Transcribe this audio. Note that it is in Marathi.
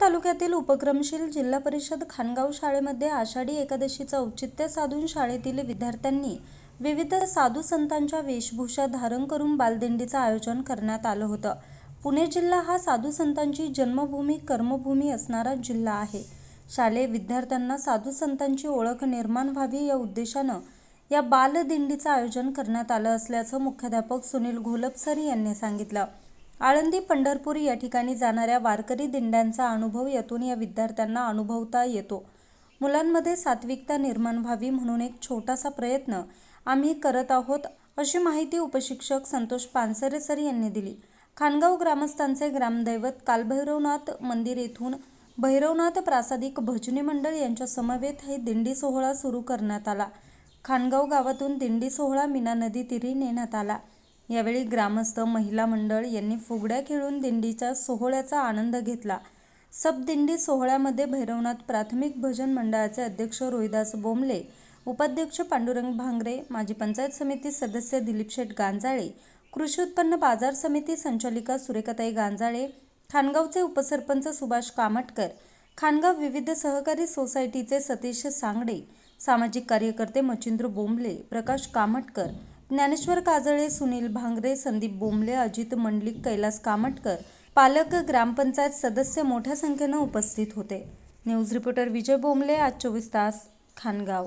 तालुक्यातील उपक्रमशील जिल्हा परिषद खानगाव शाळेमध्ये आषाढी एकादशीचं औचित्य साधून शाळेतील विद्यार्थ्यांनी विविध साधू संतांच्या वेशभूषा धारण करून बालदिंडीचं आयोजन करण्यात आलं होतं. पुणे जिल्हा हा साधू संतांची जन्मभूमी कर्मभूमी असणारा जिल्हा आहे. शालेय विद्यार्थ्यांना साधू संतांची ओळख निर्माण व्हावी या उद्देशानं या बालदिंडीचं आयोजन करण्यात आलं असल्याचं मुख्याध्यापक सुनील घोलपसर यांनी सांगितलं. आळंदी पंढरपूर या ठिकाणी जाणाऱ्या वारकरी दिंड्यांचा अनुभव यातून या विद्यार्थ्यांना अनुभवता येतो. मुलांमध्ये सात्विकता निर्माण व्हावी म्हणून एक छोटासा प्रयत्न आम्ही करत आहोत अशी माहिती उपशिक्षक संतोष पानसरे सर यांनी दिली. खानगाव ग्रामस्थांचे ग्रामदैवत कालभैरवनाथ मंदिर येथून भैरवनाथ प्रासादिक भजनी मंडळ यांच्या समवेत हे दिंडी सोहळा सुरू करण्यात आला. खानगाव गावातून दिंडी सोहळा मीना नदी तीरी नेण्यात आला. यावेळी ग्रामस्थ महिला मंडळ यांनी फुगड्या खेळून दिंडीच्या सोहळ्याचा आनंद घेतला. सबदिंडी सोहळ्यामध्ये भैरवनाथ प्राथमिक भजन मंडळाचे अध्यक्ष रोहिदास बोंबले उपाध्यक्ष पांडुरंग भांगरे माजी पंचायत समिती सदस्य दिलीप शेठ गांजाळे कृषी उत्पन्न बाजार समिती संचालिका सुरेखाताई गांजाळे खानगावचे उपसरपंच सुभाष कामटकर खानगाव विविध सहकारी सोसायटीचे सतीश सांगडे सामाजिक कार्यकर्ते मच्छिंद्र बोंबले प्रकाश कामटकर ज्ञानेश्वर काजळे सुनील भांगरे संदीप बोंबले अजित मंडलिक कैलास कामटकर पालक ग्रामपंचायत सदस्य मोठ्या संख्येनं उपस्थित होते. न्यूज रिपोर्टर विजय बोंबले आज चोवीस तास खानगाव.